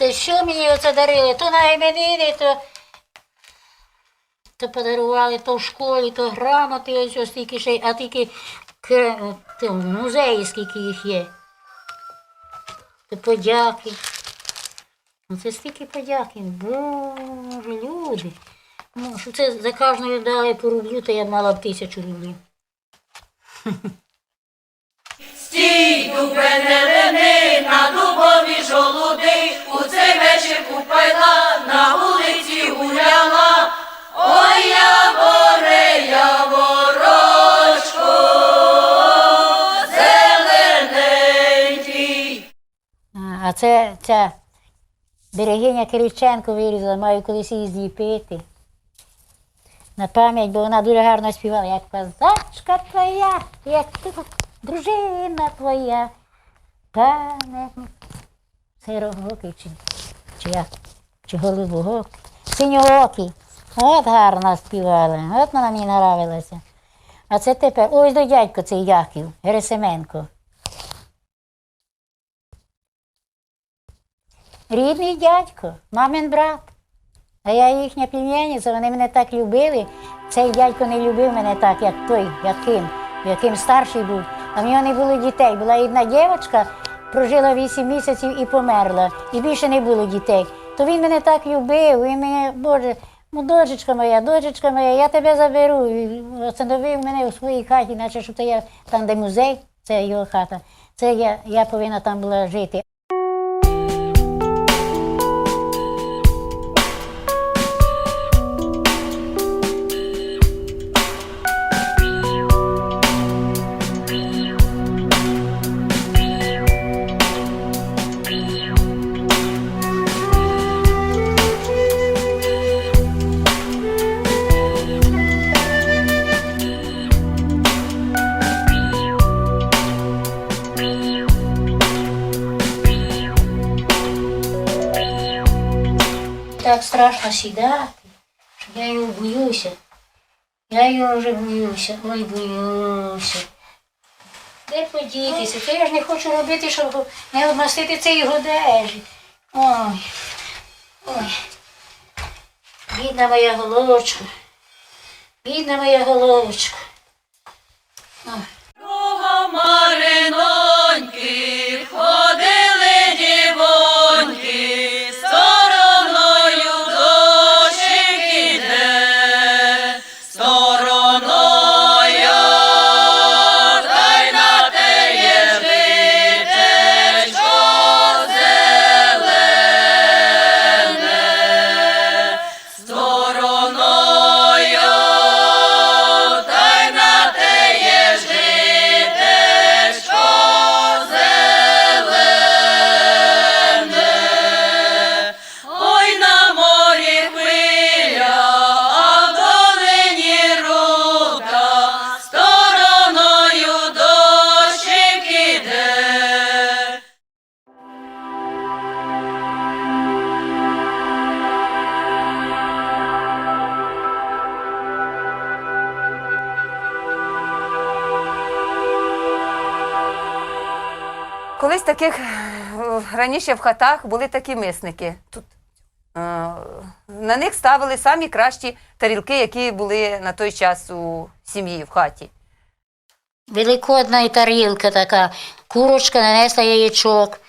Це що мені оце дарили? То на іменини, то, то подарували то в школі, то грамоти, ось ось тільки ще, а тільки то, в музеї скільки їх є. То подяки. Оце стільки подяки. Боже, люди. Ну, що це за кожною дали по рублю, то я мала б тисячу рублів. Стій, дубе не на дубові жолуди, у цей вечір купайла, на вулиці гуляла. Ой, яворе, яворочко, зелененький. А, А це ця берегиня Кириченко вирізала, маю колись її зліпити. На пам'ять, бо вона дуже гарно співала, як козачка твоя, як ти, дружина твоя. Пам'ятник. Це рогокий чи, чи як? Чи голубогокий? Синьоокий. От гарно співала. От вона мені нравилася. А це тепер, ось до дядько цей Яків, Герасименко. Рідний дядько, мамин брат. А я їхня племянниця, вони мене так любили. Цей дядько не любив мене так, як той, яким, яким старший був. А в нього не було дітей. Була одна дівчинка, прожила 8 місяців і померла. І більше не було дітей. То він мене так любив, він мене, Боже, ну дочечка моя, дочечка моя, я тебе заберу. І Остановив мене у своїй хаті, наче що то я там, де музей, це його хата. Це я, я повинна там була жити. Страшно сідати, що я його боюся. Я його вже боюся, ой боюся. Де подітися? То я ж не хочу робити, щоб не обмастити цієї одежі. Ой. Ой. Бідна моя головочка. Бідна моя головочка. Друга Мариноньки, Колись таких е, раніше в хатах були такі мисники. Тут, е, на них ставили самі кращі тарілки, які були на той час у сім'ї в хаті. Великодна і тарілка така. Курочка нанесла яєчок.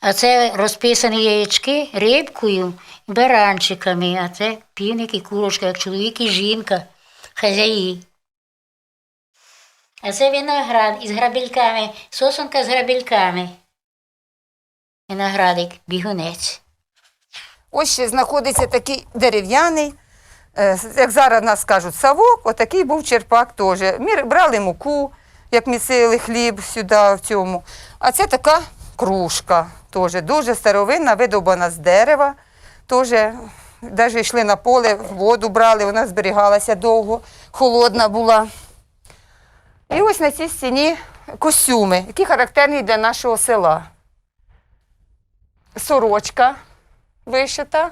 А це розписані яєчки рибкою баранчиками. А це півник і курочка, як чоловік і жінка, хазяї. А це виноград із грабельками, сосунка з грабельками. Виноградик, бігунець. Ось ще знаходиться такий дерев'яний, е, як зараз нас кажуть, савок, отакий був черпак теж. Ми брали муку, як місили хліб сюди в цьому. А це така кружка, теж дуже старовинна, видобана з дерева. Теж навіть йшли на поле, воду брали, вона зберігалася довго, холодна була. І ось на цій стіні костюми, які характерні для нашого села. Сорочка вишита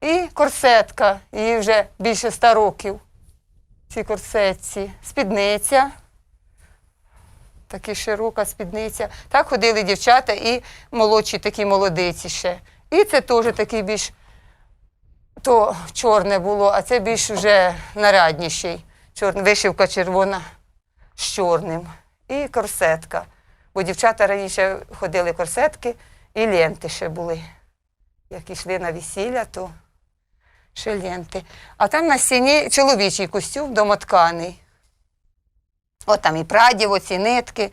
і корсетка, їй вже більше ста років. Цій корсетці. Спідниця. Така широка спідниця. Так ходили дівчата і молодші такі молодиці ще. І це теж такий більш то чорне було, а це більш вже нарядніший. Чорна, вишивка червона з чорним. І корсетка. Бо дівчата раніше ходили корсетки і ленти ще були. Як йшли на весілля, то ще ленти. А там на стіні чоловічий костюм домотканий. От там і прадів, оці нитки.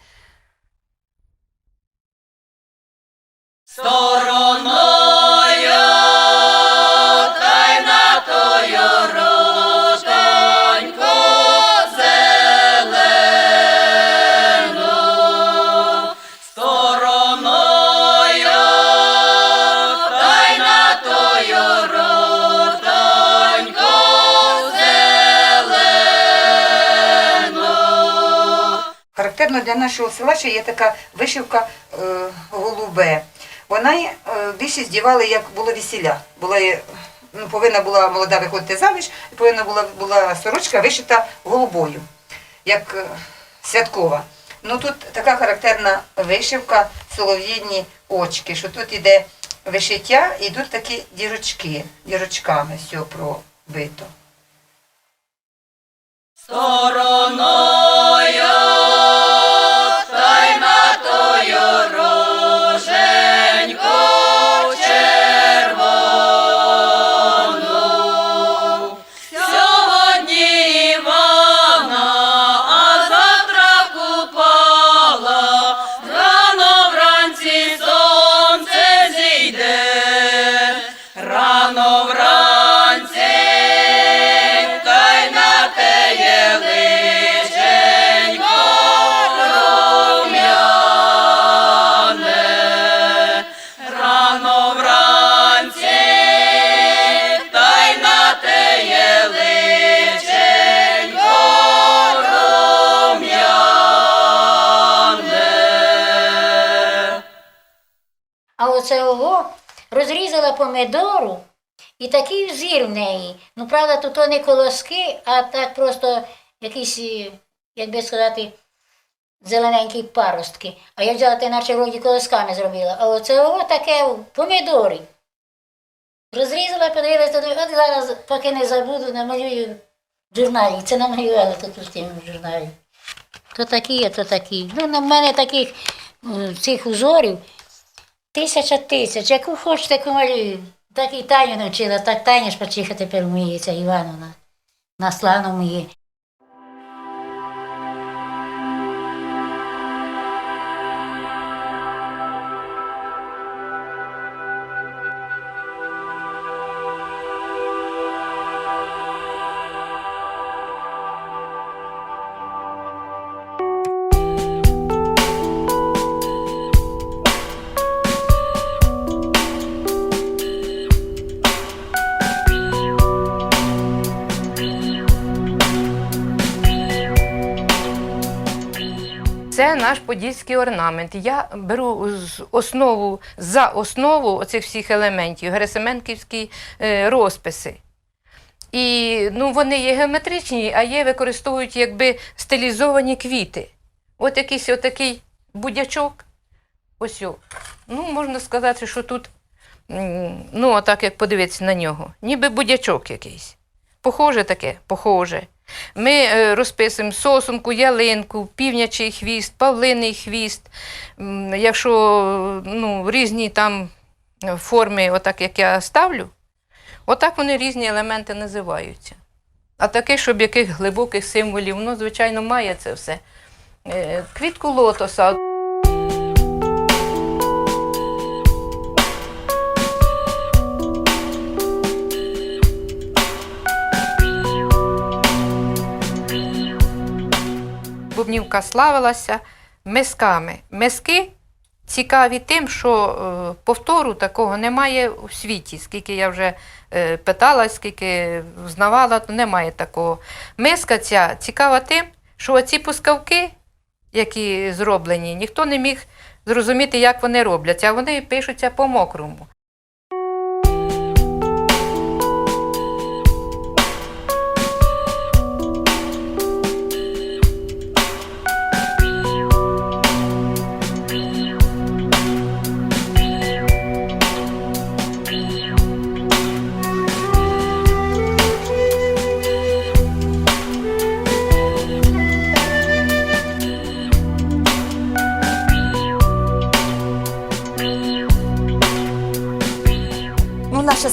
Стороною Характерно для нашого села ще є така вишивка е, голубе. Вона е, більшість дівали, як було весілля. Була, ну, повинна була молода виходити заміж, і повинна була, була сорочка вишита голубою, як е, святкова. Ну тут така характерна вишивка, солов'їні очки, що тут іде вишиття, і йдуть такі дірочки, дірочками все пробито. Стороною розрізала помидору і такий взір в неї. Ну, правда, тут то не колоски, а так просто якісь, е, як би сказати, зелененькі паростки. А я взяла, те наче вроді колосками зробила. А оце ого таке помидори. Розрізала, подивилася, от зараз, поки не забуду, намалюю в журналі. Це намалювала тут у тім журналі. То такі, а то такі. Ну, на мене таких цих узорів Тисяча тисяч, яку хочете, комарів. Так і Таню навчила, так Таня ж почиха тепер вміється Івановна. На славно вміє. Наш подільський орнамент. Я беру з основу за основу оцих всіх елементів герасименківські е, розписи. І ну, вони є геометричні, а є використовують якби стилізовані квіти. От якийсь отакий будячок. Ось. Ну, можна сказати, що тут, ну, отак як подивитися на нього, ніби будячок якийсь. Похоже таке, похоже. Ми е, розписуємо сосунку, ялинку, півнячий хвіст, павлиний хвіст. Якщо ну, різні там форми, отак як я ставлю, отак вони різні елементи називаються. А таке, щоб яких глибоких символів, ну, звичайно, має це все. Е, Квітку лотоса. Бубнівка славилася мисками. Миски цікаві тим, що е, повтору такого немає у світі. Скільки я вже е, питала, скільки знавала, то немає такого. Миска ця цікава тим, що оці пускавки, які зроблені, ніхто не міг зрозуміти, як вони робляться, а вони пишуться по мокрому.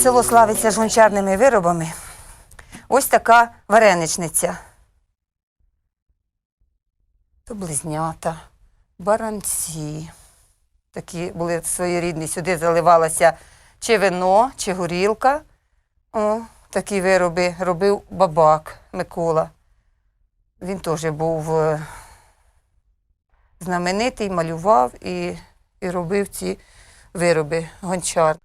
Село славиться ж гончарними виробами. Ось така вареничниця. То близнята, баранці. Такі були своєрідні. Сюди заливалося чи вино, чи горілка. О, такі вироби робив бабак Микола. Він теж був е, знаменитий, малював і, і робив ці вироби гончар.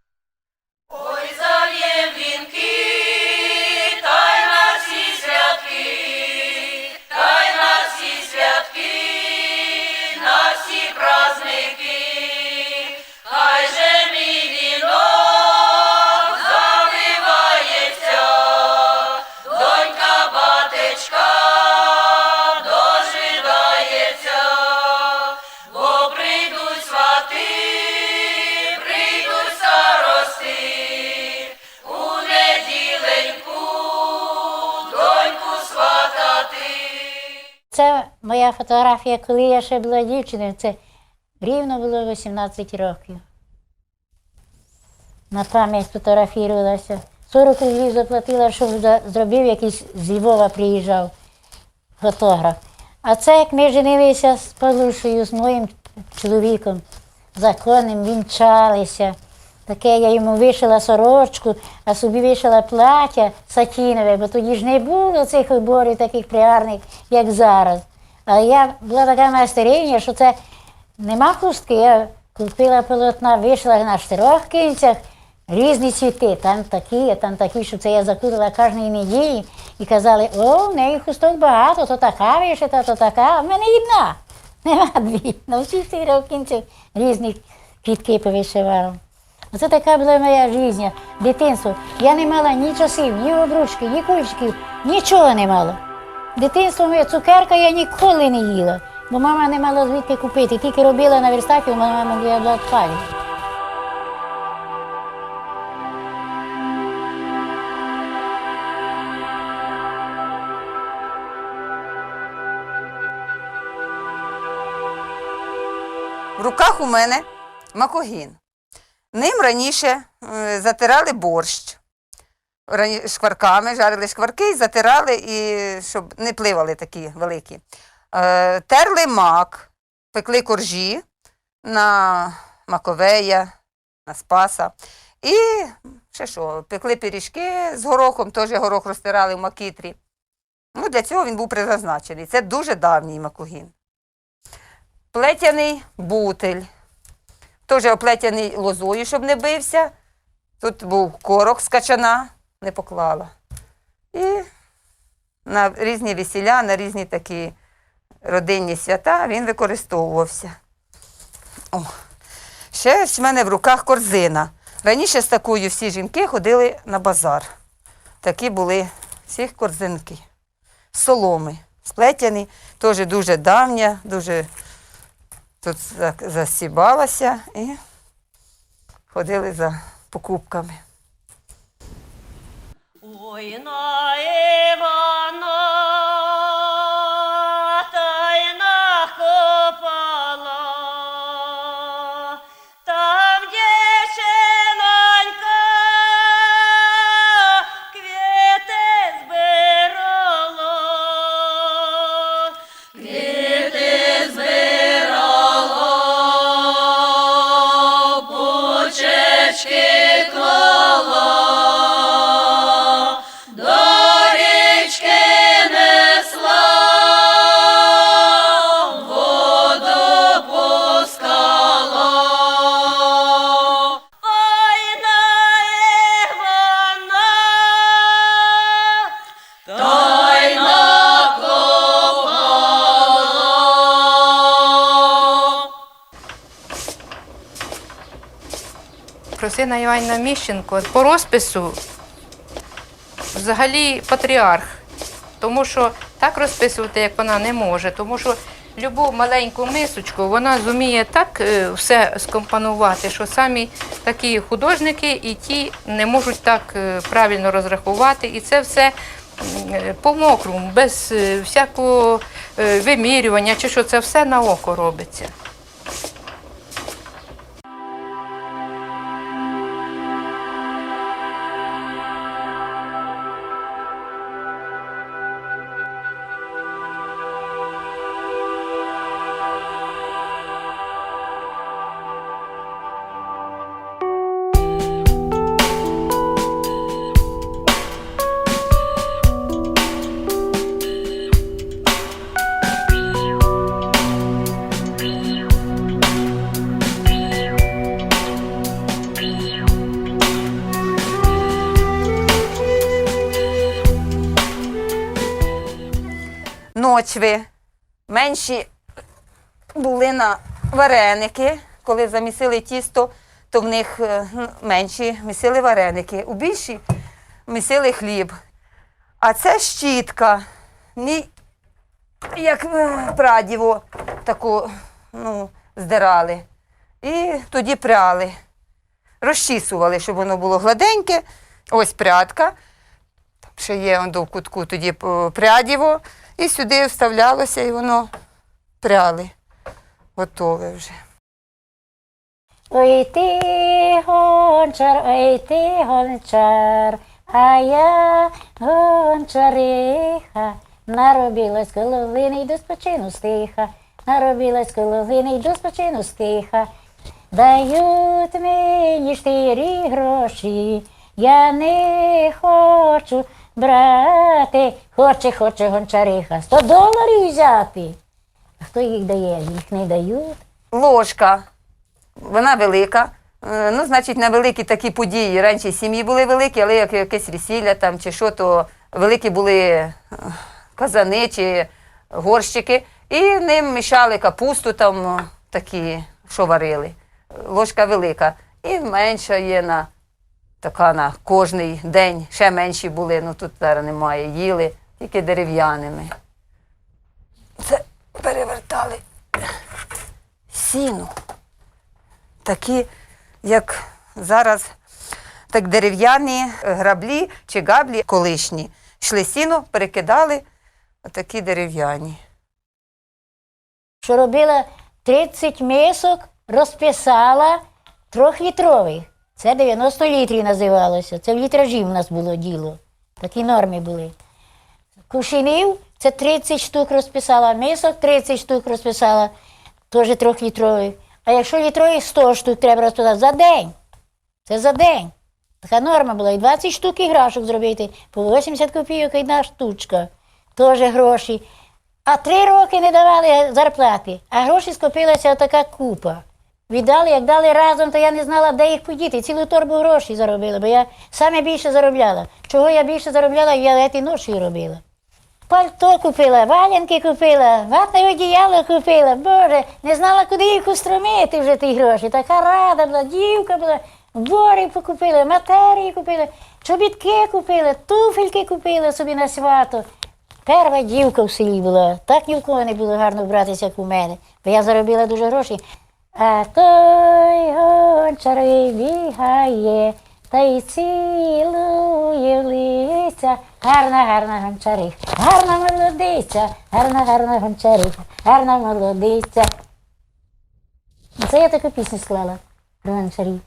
Моя фотографія, коли я ще була дівчиною. Це рівно було 18 років. На пам'ять фотографувалася. 40 рублів заплатила, щоб зробив якийсь з Львова приїжджав фотограф. А це як ми женилися з Павлушею, з моїм чоловіком законним, вінчалися. Таке я йому вишила сорочку, а собі вишила плаття сатінове, бо тоді ж не було цих уборів таких пригарних, як зараз. А я була така майстериня, що це нема хустки. Я купила полотна, вишила на чотирьох кінцях різні цвіти. Там такі, там такі, що це я закурила кожної неділі. І казали, о, в неї хусток багато, то така вишита, то така, а в мене одна. Нема дві. На всіх чотирьох кінцях різні квітки повишивала. Оце така була моя життя, дитинство. Я не мала ні часів, ні обручки, ні кульчиків, нічого не мала. Дитинство моє цукерка я ніколи не їла, бо мама не мала звідки купити. Тільки робила на верстаті, у мене мама була до палі. В руках у мене макогін. Ним раніше е, затирали борщ. Шкварками, жарили шкварки і затирали, і, щоб не пливали такі великі. Е, терли мак, пекли коржі на маковея, на спаса. І ще що, пекли пиріжки з горохом, теж горох розтирали в макітрі. Ну, для цього він був призначений. Це дуже давній макогін плетяний бутель. Теж оплетяний лозою, щоб не бився. Тут був корок з качана, не поклала. І на різні весілля, на різні такі родинні свята він використовувався. О. Ще в мене в руках корзина. Раніше з такою всі жінки ходили на базар. Такі були всі корзинки. Соломи. Сплетяні, теж дуже давня, дуже тут засібалася і ходили за покупками. Ой, на Івана, Просина Міщенко по розпису взагалі патріарх, тому що так розписувати, як вона не може, тому що любу маленьку мисочку вона зуміє так е, все скомпонувати, що самі такі художники і ті не можуть так е, правильно розрахувати. І це все е, по мокрому, без всякого вимірювання, чи що це все на око робиться. Мочви, менші були на вареники. Коли замісили тісто, то в них е, менші місили вареники. У більші місили хліб. А це щітка. Ні, як е, прадіво таку ну, здирали. І тоді пряли. Розчісували, щоб воно було гладеньке. Ось прядка. Ще є до кутку тоді е, прядіво. І сюди вставлялося, і воно пряли. Готове вже. Ой ти гончар, ой ти гончар, а я гончариха, наробилась коловини й до спочину стиха, наробилась коловини й до спочину стиха. Дають мені штирі гроші, я не хочу брати, хоче, хоче гончариха, сто доларів взяти. А хто їх дає? Їх не дають. Ложка. Вона велика. Е, Ну, значить, на великі такі події. Раніше сім'ї були великі, але як якесь весілля там чи що, то великі були е, казани чи горщики. І ним мішали капусту там такі, що варили. Ложка велика. І менша є на така на кожний день. Ще менші були, ну тут зараз немає. Їли тільки дерев'яними. Це перевертали сіну. Такі, як зараз, так дерев'яні граблі чи габлі колишні. Йшли сіно, перекидали, отакі дерев'яні. що робила 30 мисок, розписала трьохлітрових. Це 90 літрів називалося. Це в літражі в нас було діло. Такі норми були. Кушинів це 30 штук розписала, мисок 30 штук розписала, теж трьохлітрових. А якщо літрових 100 штук треба розписати за день. Це за день. Така норма була. І 20 штук іграшок зробити, по 80 копійок одна штучка. Теж гроші. А три роки не давали зарплати, а гроші скопилася така купа. Віддали, як дали разом, то я не знала, де їх подіти. Цілу торбу грошей заробила, бо я саме більше заробляла. Чого я більше заробляла, я ті ноші робила. Пальто купила, валянки купила, ватне одіяло купила. Боже, не знала, куди їх устромити вже ті гроші. Така рада була, дівка була, бори покупила, матерії купила, чобітки купила, туфельки купила собі на свято. Перша дівка в селі була, так ні в кого не було гарно братися, як у мене, бо я заробила дуже грошей. А той гончар бігає та й цілує лиця. Гарна, гарна гончарих, гарна молодиця, гарна, гарна гончариха, гарна молодиця. Це я таку пісню склала про гончарів.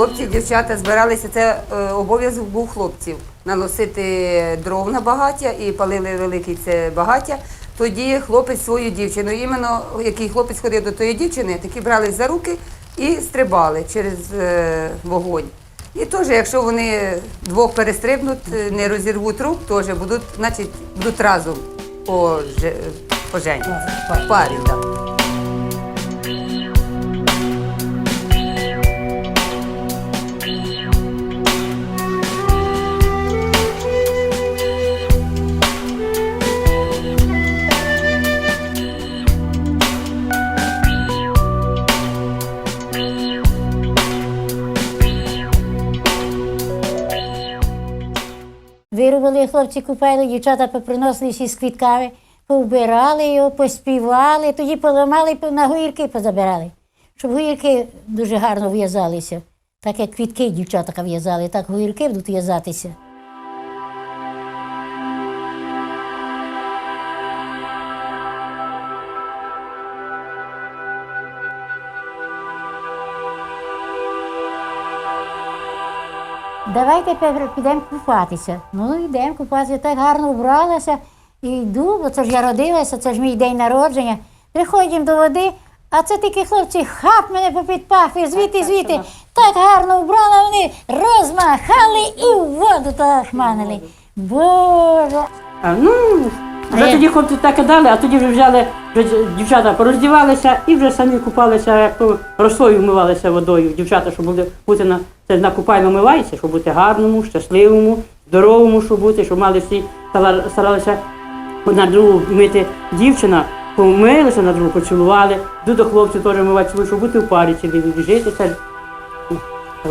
Хлопці, дівчата збиралися, це е, обов'язок був хлопців наносити дров на багаття і палили великий це багаття. Тоді хлопець свою дівчину, іменно який хлопець ходив до тої дівчини, такі брали за руки і стрибали через е, вогонь. І теж, якщо вони двох перестрибнуть, е, не розірвуть рук, теж будуть, значить, будуть разом пожені. В парі, так. Вирубали хлопці купали, дівчата поприносили всі з квітками, повбирали його, поспівали, тоді поламали на гуїрки позабирали. Щоб гуїрки дуже гарно в'язалися. Так як квітки дівчата в'язали, так гуїрки будуть в'язатися. Давайте підемо купатися. Ну, йдемо купатися, так гарно вбралася. І йду, бо це ж я родилася, це ж мій день народження. Приходимо до води, а це такі хлопці хап мене попід пахви, звідти, звідти. Так гарно вбрала, вони розмахали і в воду так хманили. Боже. А, ну, вже тоді хлопці так і дали, а тоді вже взяли, вже дівчата пороздівалися і вже самі купалися, як то росою вмивалися водою. Дівчата, щоб були, бути на, це на купально вмивається, щоб бути гарному, щасливому, здоровому, щоб бути, щоб мали всі старалися одна другу мити дівчина, помилися на другу, поцілували, йду до хлопців теж вмивати, цілу, щоб бути в парі цілі, жити це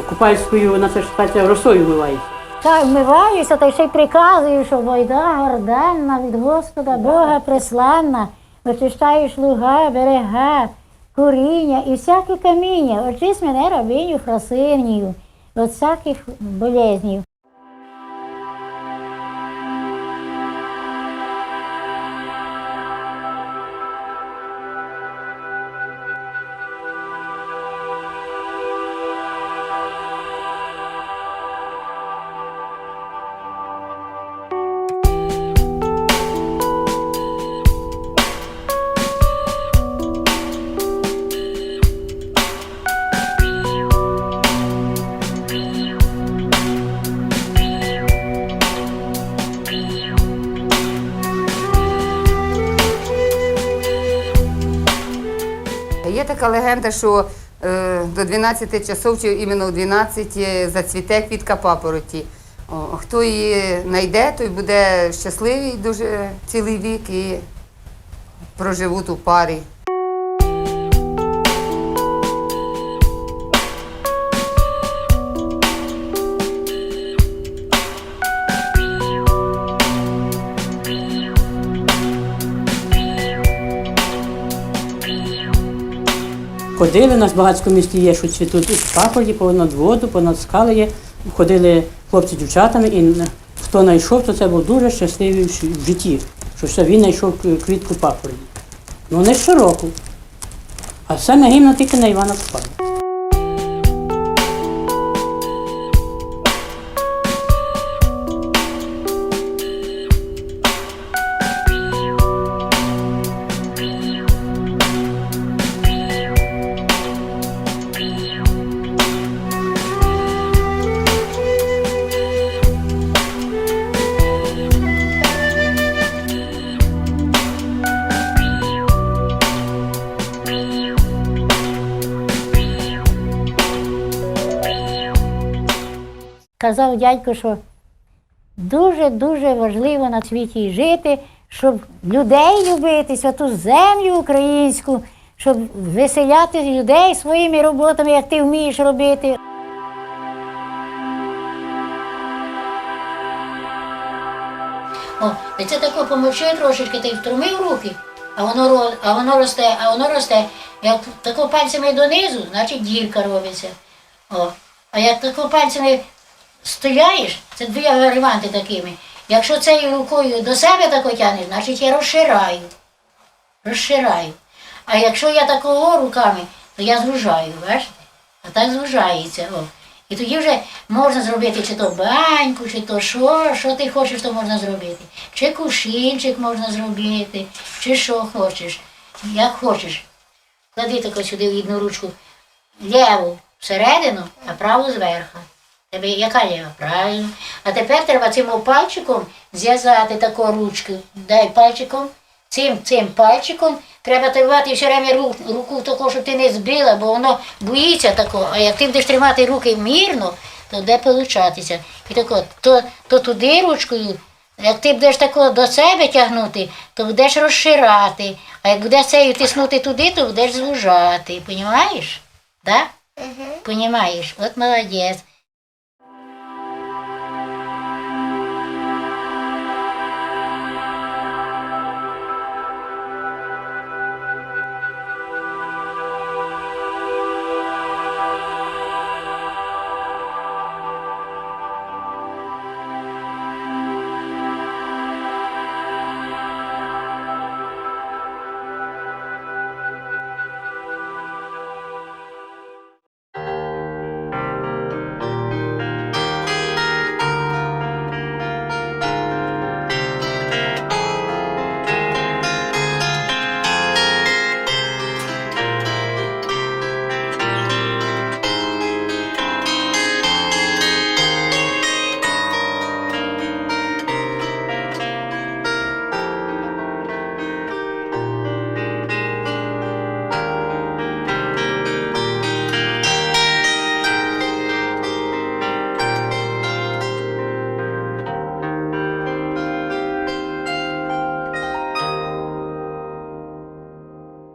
купальською, на це ж росою вмивається. Та вмиваюся, та ще й приказую, що бойда горденна від Господа Бога присланна, очищаєш луга, берега, куріння і всяке каміння. Очись мене рабиню Фросинію від всяких болезнів. Така легенда, що е, до 12 часов, чи іменно о 12 е, зацвіте квітка папороті. О, хто її знайде, той буде щасливий дуже цілий вік і проживуть у парі. Ходили, у нас в багатському місті є, що цвітуть і папорті, понад воду, понад скали є. Ходили хлопці з дівчатами, і хто знайшов, то це був дуже щасливий в житті, що все він знайшов квітку папорті. Ну не щороку. А саме гімна тільки на Івана Купала. Казав дядько, що дуже-дуже важливо на світі жити, щоб людей любити, святу землю українську, щоб веселяти людей своїми роботами, як ти вмієш робити. О, і це тако помовчи трошечки, ти втримив руки, а воно, а воно росте, а воно росте. Як тако пальцями донизу, значить дірка робиться. О. А як тако пальцями стояєш, це дві варіанти такими. Якщо цією рукою до себе тако тягнеш, значить я розшираю. Розшираю. А якщо я такого руками, то я звужаю, бачите? А так звужається. О. І тоді вже можна зробити чи то баньку, чи то що, що ти хочеш, то можна зробити. Чи кушінчик можна зробити, чи що хочеш. Як хочеш. Клади тако сюди в одну ручку ліву всередину, а праву зверху. Яка ліва? Правильно. А тепер треба цим пальчиком зв'язати таку ручку. Дай пальчиком, цим цим пальчиком треба тримати все время руку, руку таку, щоб ти не збила, бо воно боїться такого. А як ти будеш тримати руки мірно, то де получатися. І тако, то, то туди ручкою, як ти будеш тако до себе тягнути, то будеш розширати. А як будеш цею тиснути туди, то будеш звужати. Понімаєш? Да? Понімаєш? От молодець.